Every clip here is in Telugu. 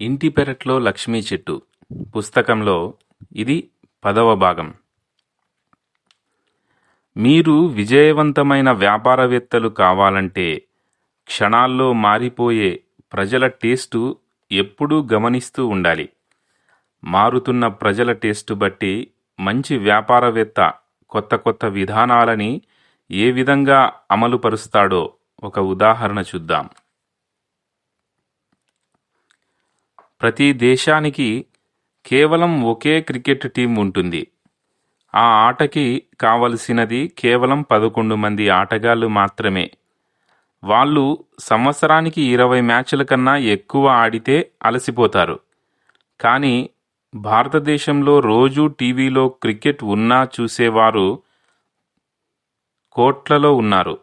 ఇంటి పెరట్లో లక్ష్మీ చెట్టు పుస్తకంలో ఇది పదవ భాగం. మీరు విజయవంతమైన వ్యాపారవేత్తలు కావాలంటే క్షణాల్లో మారిపోయే ప్రజల టేస్టు ఎప్పుడూ గమనిస్తూ ఉండాలి. మారుతున్న ప్రజల టేస్టు బట్టి మంచి వ్యాపారవేత్త కొత్త కొత్త విధానాలని ఏ విధంగా అమలుపరుస్తాడో ఒక ఉదాహరణ చూద్దాం. ప్రతి దేశానికి కేవలం ఒకే క్రికెట్ టీం ఉంటుంది. ఆ ఆటకి కావలసినది కేవలం పదకొండు మంది ఆటగాళ్ళు మాత్రమే. వాళ్ళు సంవత్సరానికి ఇరవై మ్యాచ్ల కన్నా ఎక్కువ ఆడితే అలసిపోతారు. కానీ భారతదేశంలో రోజూ టీవీలో క్రికెట్ ఉన్నా చూసేవారు కోట్లలో ఉన్నారు.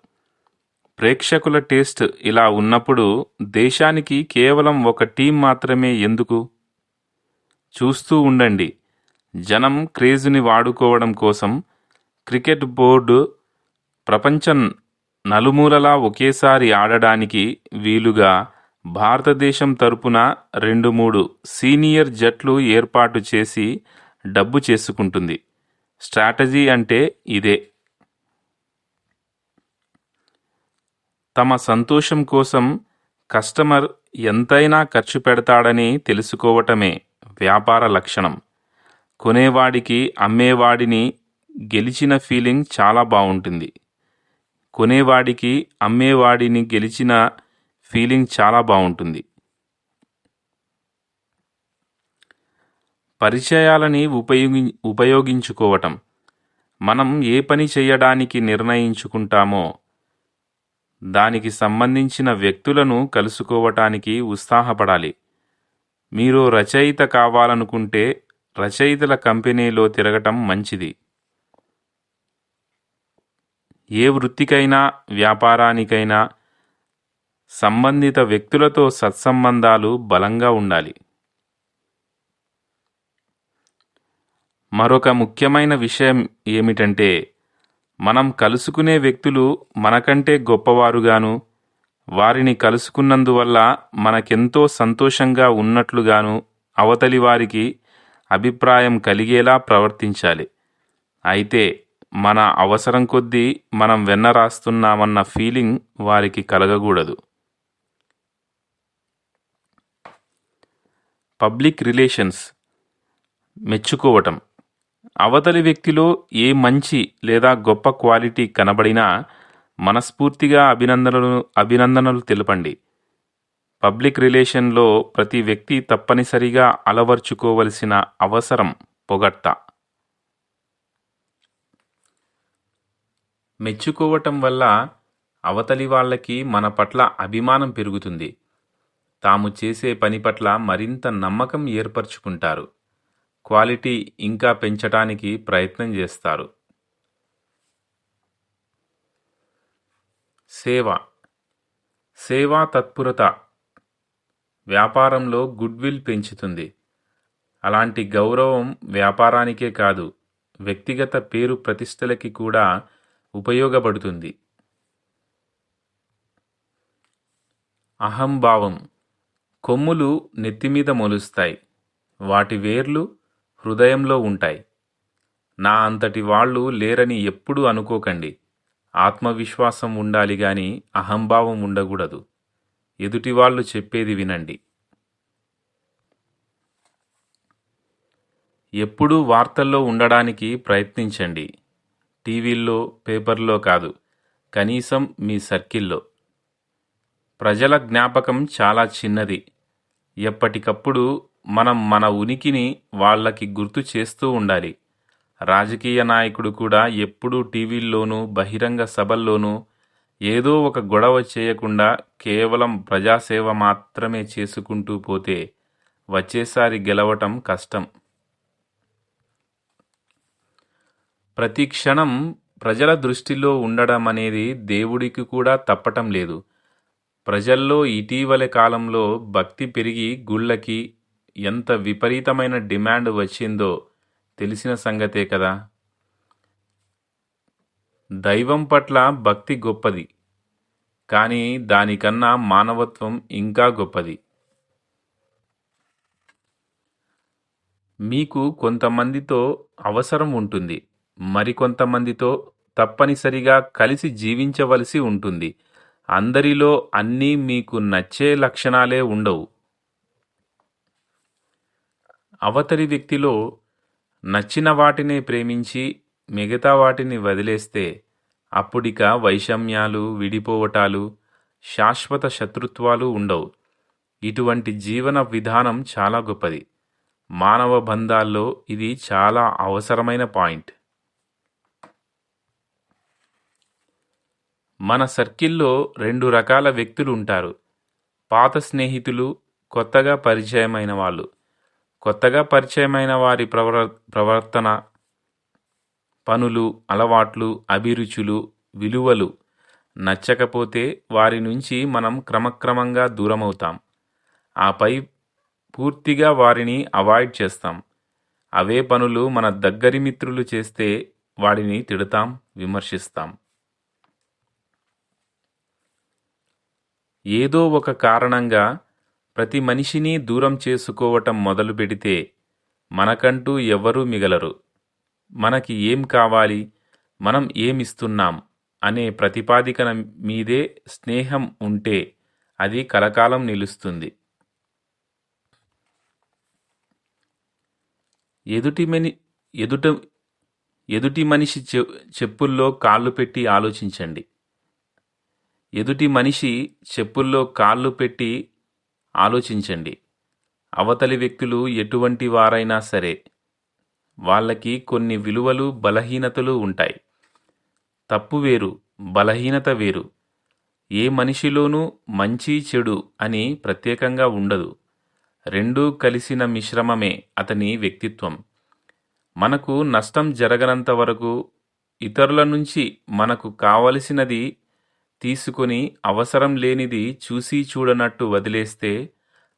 ప్రేక్షకుల టేస్ట్ ఇలా ఉన్నప్పుడు దేశానికి కేవలం ఒక టీం మాత్రమే ఎందుకు? చూస్తూ ఉండండి. జనం క్రేజుని వాడుకోవడం కోసం క్రికెట్ బోర్డు ప్రపంచం నలుమూలలా ఒకేసారి ఆడడానికి వీలుగా భారతదేశం తరపున రెండు మూడు సీనియర్ జట్లు ఏర్పాటు చేసి డబ్బు చేసుకుంటుంది. స్ట్రాటజీ అంటే ఇదే. తమ సంతోషం కోసం కస్టమర్ ఎంతైనా ఖర్చు పెడతాడని తెలుసుకోవటమే వ్యాపార లక్షణం. కొనేవాడికి అమ్మేవాడిని గెలిచిన ఫీలింగ్ చాలా బాగుంటుంది కొనేవాడికి అమ్మేవాడిని గెలిచిన ఫీలింగ్ చాలా బాగుంటుంది పరిచయాలని ఉపయోగి ఉపయోగించుకోవటం. మనం ఏ పని చేయడానికి నిర్ణయించుకుంటామో దానికి సంబంధించిన వ్యక్తులను కలుసుకోవటానికి ఉత్సాహపడాలి. మీరు రచయిత కావాలనుకుంటే రచయితల కంపెనీలో తిరగటం మంచిది. ఏ వృత్తికైనా వ్యాపారానికైనా సంబంధిత వ్యక్తులతో సత్సంబంధాలు బలంగా ఉండాలి. మరొక ముఖ్యమైన విషయం ఏమిటంటే మనం కలుసుకునే వ్యక్తులు మనకంటే గొప్పవారుగాను వారిని కలుసుకున్నందువల్ల మనకెంతో సంతోషంగా ఉన్నట్లుగాను అవతలి వారికి అభిప్రాయం కలిగేలా ప్రవర్తించాలి. అయితే మన అవసరం కొద్దీ మనం వెన్న రాస్తున్నామన్న ఫీలింగ్ వారికి కలగకూడదు. పబ్లిక్ రిలేషన్స్ మెచ్చుకోవటం. అవతలి వ్యక్తిలో ఏ మంచి లేదా గొప్ప క్వాలిటీ కనబడినా మనస్ఫూర్తిగా అభినందనలు అభినందనలు తెలపండి. పబ్లిక్ రిలేషన్లో ప్రతి వ్యక్తి తప్పనిసరిగా అలవర్చుకోవలసిన అవసరం పొగట్ట మెచ్చుకోవటం వల్ల అవతలి వాళ్ళకి మన పట్ల అభిమానం పెరుగుతుంది. తాము చేసే పని పట్ల మరింత నమ్మకం ఏర్పరచుకుంటారు. క్వాలిటీ ఇంకా పెంచటానికి ప్రయత్నం చేస్తారు. సేవ. సేవా తత్పరత. వ్యాపారంలో గుడ్విల్ పెంచుతుంది. అలాంటి గౌరవం వ్యాపారానికే కాదు వ్యక్తిగత పేరు ప్రతిష్టలకి కూడా ఉపయోగపడుతుంది. అహంభావం. కొమ్ములు నెత్తిమీద మొలుస్తాయి. వాటి వేర్లు హృదయంలో ఉంటాయి. నా అంతటి వాళ్ళు లేరని ఎప్పుడూ అనుకోకండి. ఆత్మవిశ్వాసం ఉండాలి గాని అహంభావం ఉండకూడదు. ఎదుటివాళ్ళు చెప్పేది వినండి. ఎప్పుడూ వార్తల్లో ఉండడానికి ప్రయత్నించండి. టీవీల్లో పేపర్లో కాదు కనీసం మీ సర్కిల్లో. ప్రజల జ్ఞాపకం చాలా చిన్నది. ఎప్పటికప్పుడు మనం మన ఉనికిని వాళ్ళకి గుర్తు చేస్తూ ఉండాలి. రాజకీయ నాయకుడు కూడా ఎప్పుడూ టీవీల్లోనూ బహిరంగ సభల్లోనూ ఏదో ఒక గొడవ చేయకుండా కేవలం ప్రజాసేవ మాత్రమే చేసుకుంటూ పోతే వచ్చేసారి గెలవటం కష్టం. ప్రతి క్షణం ప్రజల దృష్టిలో ఉండడం అనేది దేవుడికి కూడా తప్పటం లేదు. ప్రజల్లో ఇటీవలి కాలంలో భక్తి పెరిగి గుళ్ళకి ఎంత విపరీతమైన డిమాండ్ వచ్చిందో తెలిసిన సంగతే కదా. దైవం పట్ల భక్తి గొప్పది కానీ దానికన్నా మానవత్వం ఇంకా గొప్పది. మీకు కొంతమందితో అవసరం ఉంటుంది మరికొంతమందితో తప్పనిసరిగా కలిసి జీవించవలసి ఉంటుంది. అందరిలో అన్నీ మీకు నచ్చే లక్షణాలే ఉండవు. అవతలి వ్యక్తిలో నచ్చిన వాటినే ప్రేమించి మిగతా వాటిని వదిలేస్తే అప్పుడిక వైషమ్యాలు విడిపోవటాలు శాశ్వత శత్రుత్వాలు ఉండవు. ఇటువంటి జీవన విధానం చాలా గొప్పది. మానవ బంధాల్లో ఇది చాలా అవసరమైన పాయింట్. మన సర్కిల్లో రెండు రకాల వ్యక్తులు ఉంటారు. పాత స్నేహితులు కొత్తగా పరిచయమైన వాళ్ళు. కొత్తగా పరిచయమైన వారి ప్రవర్ ప్రవర్తన పనులు అలవాట్లు అభిరుచులు విలువలు నచ్చకపోతే వారి నుంచి మనం క్రమక్రమంగా దూరమవుతాం. ఆపై పూర్తిగా వారిని అవాయిడ్ చేస్తాం. అవే పనులు మన దగ్గరి మిత్రులు చేస్తే వాడిని తిడతాం విమర్శిస్తాం. ఏదో ఒక కారణంగా ప్రతి మనిషిని దూరం చేసుకోవటం మొదలు పెడితే మనకంటూ ఎవ్వరూ మిగలరు. మనకి ఏం కావాలి? మనం ఏమిస్తున్నాం? అనే ప్రతిపాదికన మీదే స్నేహం ఉంటే అది కలకాలం నిలుస్తుంది. ఎదుటి మని ఎదుట ఎదుటి మనిషి చెప్పుల్లో కాళ్ళు పెట్టి ఆలోచించండి. ఎదుటి మనిషి చెప్పుల్లో కాళ్ళు పెట్టి ఆలోచించండి. అవతలి వ్యక్తులు ఎటువంటి వారైనా సరే వాళ్ళకి కొన్ని విలువలు బలహీనతలు ఉంటాయి. తప్పు వేరు బలహీనత వేరు. ఏ మనిషిలోనూ మంచి చెడు అని ప్రత్యేకంగా ఉండదు. రెండూ కలిసిన మిశ్రమమే అతని వ్యక్తిత్వం. మనకు నష్టం జరగనంత వరకు ఇతరుల నుంచి మనకు కావలసినది తీసుకొని అవసరం లేనిది చూసి చూడనట్టు వదిలేస్తే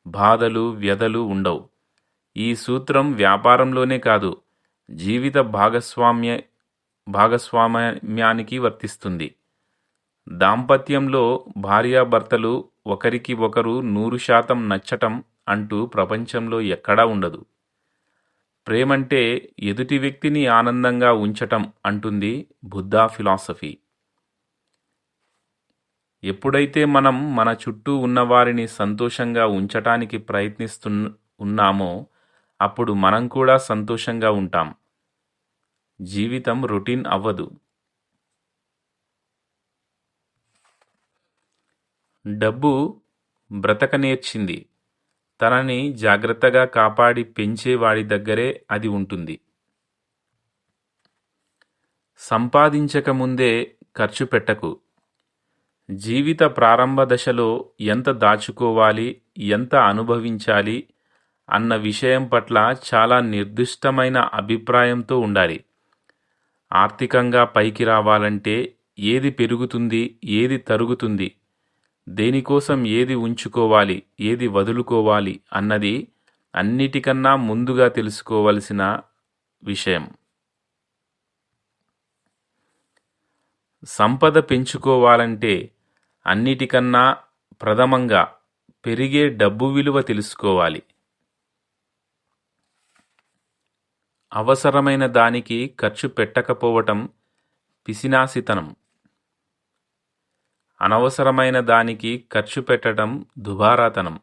బాధలు వ్యధలు ఉండవు. ఈ సూత్రం వ్యాపారంలోనే కాదు జీవిత భాగస్వామ్య భాగస్వామ్యానికి వర్తిస్తుంది. దాంపత్యంలో భార్యాభర్తలు ఒకరికి ఒకరు నూరు శాతం నచ్చటం అంటూ ప్రపంచంలో ఎక్కడా ఉండదు. ప్రేమంటే ఎదుటి వ్యక్తిని ఆనందంగా ఉంచటం అంటుంది బుద్ధా ఫిలాసఫీ. ఎప్పుడైతే మనం మన చుట్టూ ఉన్నవారిని సంతోషంగా ఉంచటానికి ప్రయత్నిస్తు ఉన్నామో అప్పుడు మనం కూడా సంతోషంగా ఉంటాం. జీవితం రొటీన్ అవ్వదు. డబ్బు బ్రతక నేర్చింది తనని జాగ్రత్తగా కాపాడి పెంచే వాడి దగ్గరే అది ఉంటుంది. సంపాదించకముందే ఖర్చు పెట్టకు. జీవిత ప్రారంభ దశలో ఎంత దాచుకోవాలి ఎంత అనుభవించాలి అన్న విషయం పట్ల చాలా నిర్దిష్టమైన అభిప్రాయంతో ఉండాలి. ఆర్థికంగా పైకి రావాలంటే ఏది పెరుగుతుంది ఏది తరుగుతుంది దేనికోసం ఏది ఉంచుకోవాలి ఏది వదులుకోవాలి అన్నది అన్నిటికన్నా ముందుగా తెలుసుకోవలసిన విషయం. సంపద పెంచుకోవాలంటే అన్నిటికన్నా ప్రథమంగా పెరిగే డబ్బు విలువ తెలుసుకోవాలి. అవసరమైన దానికి ఖర్చు పెట్టకపోవటం పిసినాసితనం. అనవసరమైన దానికి ఖర్చు పెట్టడం దుబారాతనం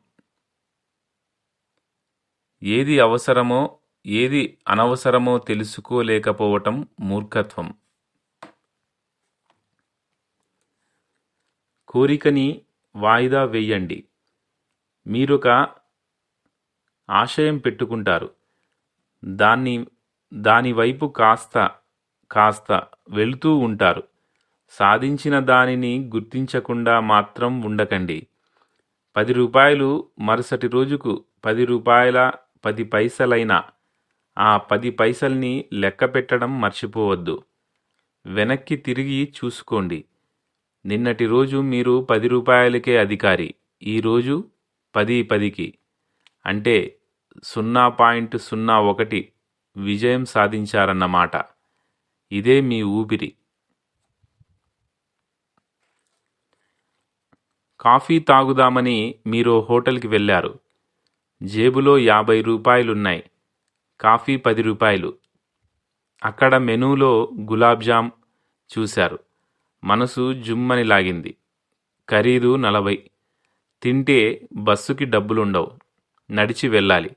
ఏది అవసరమో ఏది అనవసరమో తెలుసుకోలేకపోవటం మూర్ఖత్వం. కోరికని వాయిదా వేయండి. మీరొక ఆశయం పెట్టుకుంటారు. దాన్ని దానివైపు కాస్త కాస్త వెళుతూ ఉంటారు. సాధించిన దానిని గుర్తించకుండా మాత్రం ఉండకండి. పది రూపాయలు మరుసటి రోజుకు పది రూపాయల పది పైసలైనా ఆ పది పైసల్ని లెక్క పెట్టడం మర్చిపోవద్దు. వెనక్కి తిరిగి చూసుకోండి. నిన్నటి రోజు మీరు పది రూపాయలకే అధికారి. ఈరోజు పది పదికి. అంటే సున్నా పాయింట్ సున్నా ఒకటి విజయం సాధించారన్నమాట. ఇదే మీ ఊపిరి. కాఫీ తాగుదామని మీరు హోటల్కి వెళ్ళారు. జేబులో యాభై రూపాయలున్నాయి. కాఫీ పది రూపాయలు. అక్కడ మెనూలో గులాబ్ జామ్ చూశారు. మనసు జుమ్మని లాగింది ఖరీదు నలభై. తింటే బస్సుకి డబ్బులుండవు. నడిచి వెళ్ళాలి.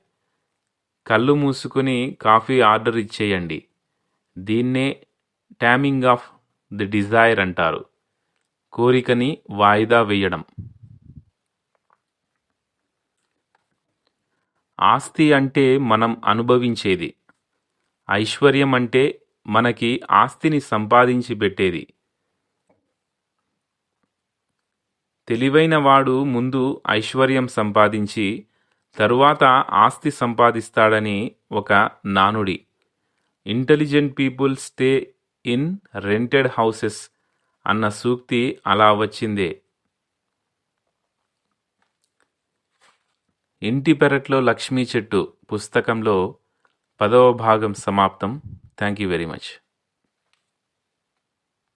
కళ్ళు మూసుకుని కాఫీ ఆర్డర్ ఇచ్చేయండి. దీన్నే ట్యామింగ్ ఆఫ్ ది డిజైర్ అంటారు. కోరికని వాయిదా వేయడం. ఆస్తి అంటే మనం అనుభవించేది. ఐశ్వర్యం అంటే మనకి ఆస్తిని సంపాదించి పెట్టేది. తెలివైన వాడు ముందు ఐశ్వర్యం సంపాదించి తరువాత ఆస్తి సంపాదిస్తాడని ఒక నానుడి. Intelligent people stay in rented houses అన్న సూక్తి అలా వచ్చిందే. ఇంటి పెరట్లో లక్ష్మీ చెట్టు పుస్తకంలో పదవ భాగం సమాప్తం. Thank you very much.